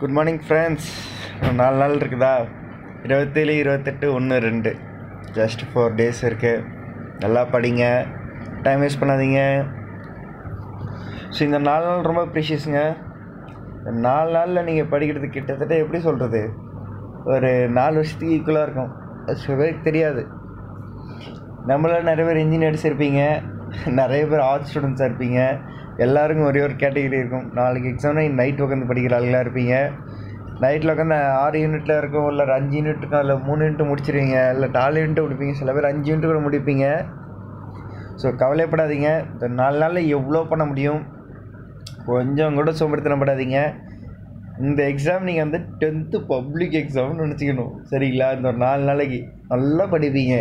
Good morning friends நாலு நாள் இருக்குதா? இருபத்தேழு இருபத்தெட்டு ஒன்று ரெண்டு. ஜஸ்ட் ஃபோர் டேஸ் இருக்குது நல்லா படிங்க. டைம் வேஸ்ட் பண்ணாதீங்க. ஸோ இந்த நாலு நாள் ரொம்ப ப்ரீஷியஸுங்க நாலு நாளில் நீங்கள் படிக்கிறது கிட்டத்தட்ட எப்படி சொல்கிறது ஒரு நாலு வருஷத்துக்கு ஈக்குவலாக இருக்கும். அது சில பேருக்கு தெரியாது. நம்மளால் நிறைய பேர் இன்ஜினியர்ஸ் இருப்பீங்க. நிறைய பேர் ஆர்ட்ஸ் ஸ்டூடெண்ட்ஸாக இருப்பீங்க. எல்லாருக்கும் ஒரே ஒரு கேட்டகரி இருக்கும். நாளைக்கு எக்ஸாம்னா நைட் உட்காந்து படிக்கிற ஆளுங்களாக இருப்பீங்க. நைட்டில் உட்காந்து ஆறு யூனிட்டில் இருக்கும் இல்லை ஒரு அஞ்சு யூனிட் இருக்கும் இல்லை மூணு யூனிட் முடிச்சிருவீங்க இல்லை நாலு யூனிட் முடிப்பீங்க சில பேர் அஞ்சு யூனிட் கூட முடிப்பீங்க. ஸோ கவலைப்படாதீங்க. இந்த நாலு நாளில் எவ்வளோ பண்ண முடியும்? கொஞ்சம் கூட சோம்பேறித்தனப்படாதீங்க இந்த எக்ஸாம் நீங்கள் வந்து டென்த்து பப்ளிக் எக்ஸாம்னு நினச்சிக்கணும். சரிங்களா? இந்த ஒரு நாலு நாளைக்கு நல்லா படிப்பீங்க.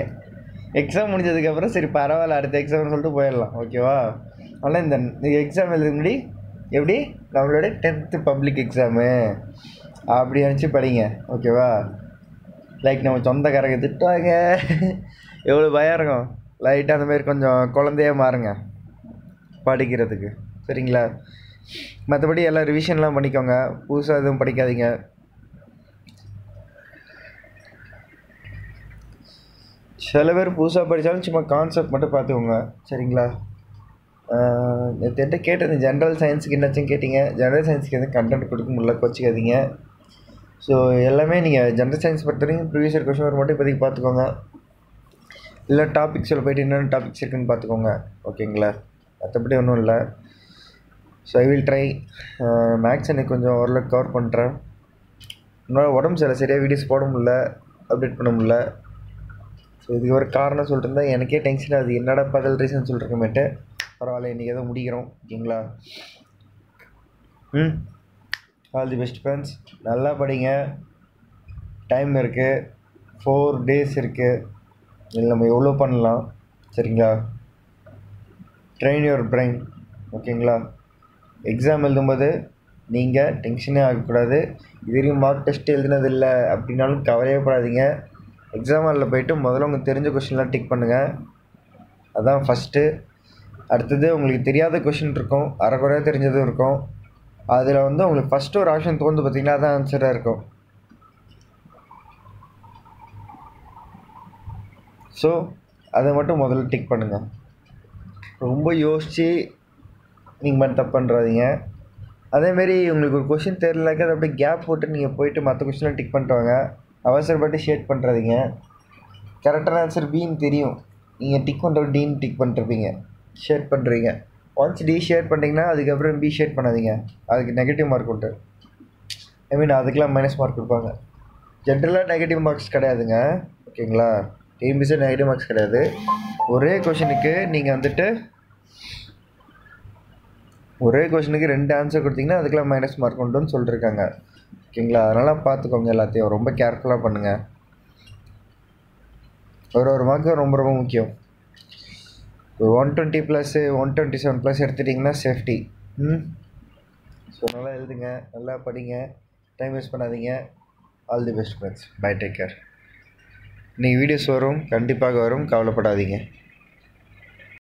எக்ஸாம் முடிஞ்சதுக்கப்புறம் சரி பரவாயில்ல அடுத்த எக்ஸாம்னு சொல்லிட்டு போயிடலாம். ஓகேவா ஆனால் இந்த எக்ஸாம் எழுத முன்னாடி எப்படி? நம்மளோட டென்த்து பப்ளிக் எக்ஸாமு அப்படி நினச்சி படிங்க ஓகேவா லைக் நம்ம சொந்தக்காரங்க திட்டுவாங்க. எவ்வளோ பயம் இருக்கும். லைட்டாக அந்த மாதிரி கொஞ்சம் குழந்தைய மாறுங்க படிக்கிறதுக்கு. சரிங்களா? மற்றபடி எல்லாம் ரிவிஷன்லாம் பண்ணிக்கோங்க. புதுசாக எதுவும் படிக்காதீங்க. சில பேர் புதுசாக படித்தாலும் சும்மா கான்செப்ட் மட்டும் பார்த்துக்கோங்க. சரிங்களா? நேற்று கேட்டது ஜென்ரல் சயின்ஸுக்கு என்னாச்சும் கேட்டிங்க. ஜென்ரல் சயின்ஸுக்கு எதுவும் கண்டென்ட் கொடுக்க முடியல கோச்சிக்காதீங்க. ஸோ எல்லாமே நீங்கள் ஜென்ரல் சயின்ஸ் பொறுத்த வரைக்கும் ப்ரீவியஸ் இயர் கொஷின் மட்டும் இப்போதைக்கு பார்த்துக்கோங்க. இல்லை டாபிக்ஸில் போயிட்டு என்னென்ன டாபிக்ஸ் இருக்குன்னு பார்த்துக்கோங்க. ஓகேங்களா மற்றபடி ஒன்றும் இல்லை. So I will try max எனக்கு கொஞ்சம் ஓரளவுக்கு கவர் பண்ணுறேன் என்னால் உடம்பு சில சரியாக வீடியோஸ் போட முடில அப்டேட் பண்ண முடில ஸோ இதுக்கு ஒரு காரணம் சொல்லிட்டு இருந்தால் எனக்கே டென்ஷன் ஆகுது. என்னடா பதில் ரீசன் சொல்லிருக்கமேட்டு பரவாயில்ல இன்றைக்கி ஏதோ முடிக்கிறோம் ஓகேங்களா? ம். ஆல் தி பெஸ்ட் ஃப்ரெண்ட்ஸ் நல்லா படிங்க. டைம் இருக்குது ஃபோர் டேஸ் இருக்குது இதில் நம்ம எவ்வளோ பண்ணலாம்? சரிங்களா? ட்ரெயின் யுவர் பிரெயின் ஓகேங்களா? எக்ஸாம் எழுதும்போது நீங்கள் டென்ஷனே ஆகக்கூடாது. இது வரைக்கும் மார்க் டெஸ்ட் எழுதினதில்லை அப்படின்னாலும் கவலையே படாதீங்க. எக்ஸாம் ஹாலில் போயிட்டு முதல்ல உங்களுக்கு தெரிஞ்ச கொஷின்லாம் டிக் பண்ணுங்கள் அதான் ஃபஸ்ட்டு அடுத்தது உங்களுக்கு தெரியாத கொஷின் இருக்கும். அரைக்குறையாக தெரிஞ்சதும் இருக்கும். அதில் வந்து உங்களுக்கு ஃபஸ்ட்டு ஒரு ஆப்ஷன் தோந்து பார்த்தீங்கன்னா அதான் ஆன்சராக இருக்கும். ஸோ அதை மட்டும் முதல்ல டிக் பண்ணுங்கள் ரொம்ப யோசித்து நீங்கள் மட்டும் தப்பு பண்ணுறாதீங்க அதேமாரி உங்களுக்கு ஒரு கொஷின் தெரியலக்க அதை அப்படியே கேப் போட்டு நீங்கள் போயிட்டு மற்ற கொஷின்லாம் டிக் பண்ணிட்டு வாங்க. அவசரப்பட்டு ஷேட் பண்ணுறாதீங்க கரெக்டான ஆன்சர் பின்னு தெரியும். நீங்கள் டிக் பண்ணுற டீன்னு டிக் பண்ணிருப்பீங்க ஷேர் பண்ணுறீங்க ஒன்ஸ் டி ஷேர் பண்ணிங்கன்னா அதுக்கப்புறம் பி ஷேர் பண்ணாதீங்க. அதுக்கு நெகட்டிவ் மார்க் உண்டு. ஐ மீன் அதுக்கெலாம் மைனஸ் மார்க் கொடுப்பாங்க. ஜென்ரலாக நெகட்டிவ் மார்க்ஸ் கிடையாதுங்க. ஓகேங்களா? டிஎம்பிசி நெகட்டிவ் மார்க்ஸ் கிடையாது. ஒரே கொஷினுக்கு நீங்கள் வந்துட்டு ஒரே கொஷினுக்கு ரெண்டு ஆன்சர் கொடுத்தீங்கன்னா அதுக்கெலாம் மைனஸ் மார்க் உண்டுன்னு சொல்லியிருக்காங்க ஓகேங்களா? அதனால் பார்த்துக்கோங்க எல்லாத்தையும். ரொம்ப கேர்ஃபுல்லாக பண்ணுங்கள் ஒரு ஒரு மார்க்கு ரொம்ப ரொம்ப முக்கியம். ஒரு one twenty plus one twenty seven plus எடுத்துட்டிங்கன்னா சேஃப்டி ம்? ஸோ நல்லா எழுதுங்க நல்லா படிங்க. டைம் வேஸ்ட் பண்ணாதீங்க. All the best friends bye take care இன்றைக்கி வீடியோஸ் வரும் கண்டிப்பாக வரும். கவலைப்படாதீங்க.